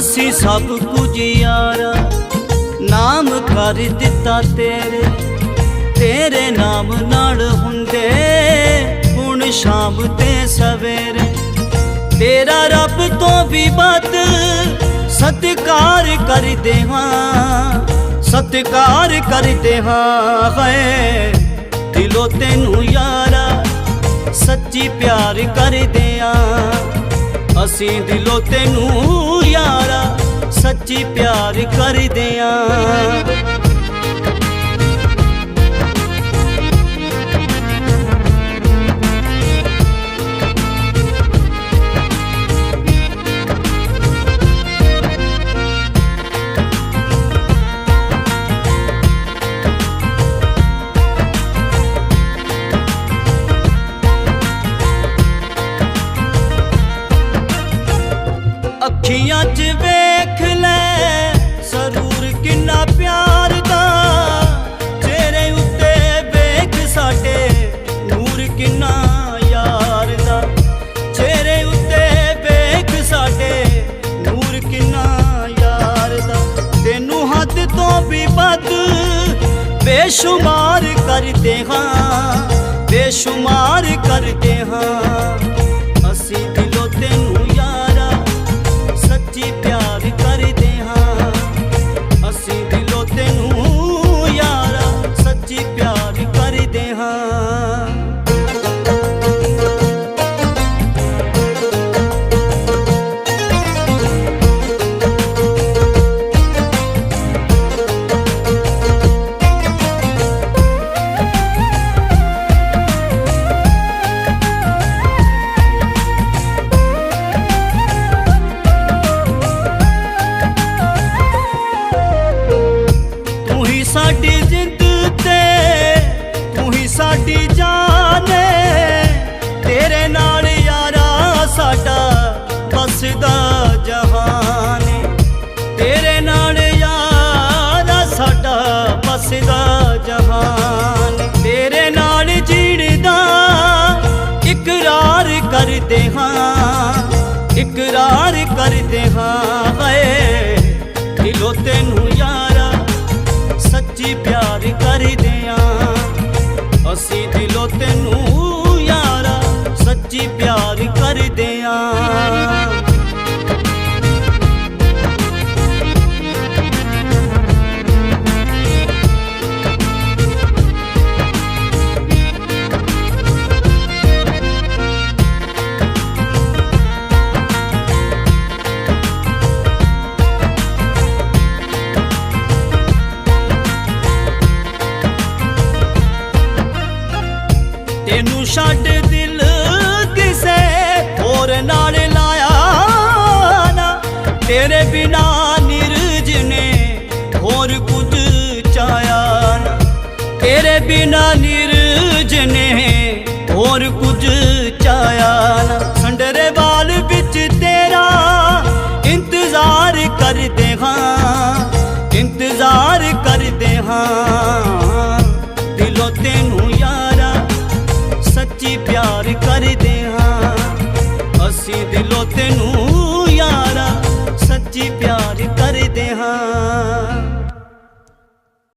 ਸੀ ਸਭ ਕੁਝ ਯਾਰਾ। ਨਾਮ ਕਰ ਦਿੱਤਾ ਤੇਰੇ ਤੇਰੇ ਨਾਮ ਨਾਲ ਹੁੰਦੇ। ਹੁਣ ਸ਼ਾਮ ਤੇ ਸਵੇਰੇ ਤੇਰਾ ਰੱਬ ਤੋਂ ਵੀ ਵੱਧ ਸਤਿਕਾਰ ਕਰਦੇ ਹਾਂ ਸਤਿਕਾਰ ਕਰਦੇ ਹਾਂ ਹੈ ਦਿਲੋਂ ਤੈਨੂੰ ਯਾਰਾ, ਸੱਚੀ ਪਿਆਰ ਕਰਦੇ ਆ ਅਸੀਂ ਦਿਲੋਂ ਤੈਨੂੰ ਯਾਰਾ ਸੱਚੀ ਪਿਆਰ ਕਰਦੇ ਆ ਅੱਖੀਆਂ 'ਚ ਹੱਦ ਤੋਂ ਵੀ ਵੱਧ ਬੇਸ਼ੁਮਾਰ ਕਰਦੇ ਹਾਂ ਬੇਸ਼ੁਮਾਰ ਕਰਦੇ ਹਾਂ। ਸਾਡੀ ਜਾਨ ਤੇਰੇ ਨਾਲ ਯਾਰਾ ਸਾਡਾ ਬਸਦਾ ਜਹਾਨ ਤੇਰੇ ਨਾਲ ਯਾਰਾ ਸਾਡਾ ਬਸਦਾ ਜਹਾਨ ਤੇਰੇ ਨਾਲ ਜੀਣ ਦਾ ਇਕਰਾਰ ਕਰਦੇ ਹਾਂ। ਇਕਰਾਰ ਕਰਦੇ ਹਾਂ। ਅਸੀਂ ਦਿਲੋਂ ਤੈਨੂੰ ਯਾਰਾ ਸੱਚੀ ਪਿਆਰ ਕਰਦੇ ਆ। ਛੱਡ ਦਿਲ ਕਿਸੇ ਹੋਰ ਨਾਲ ਲਾਇਆ ਨਾ। ਤੇਰੇ ਬਿਨਾ ਨਿਰਜ ਨੇ ਹੋਰ ਕੁਝ ਚਾਇਆ ਨਾ। ਤੇਰੇ ਬਿਨਾ ਨਿਰਜ ਨੇ ਹੋਰ ਕੁਝ ਕਰਦੇ ਹਾਂ। ਅਸੀਂ ਦਿਲੋਂ ਤੈਨੂੰ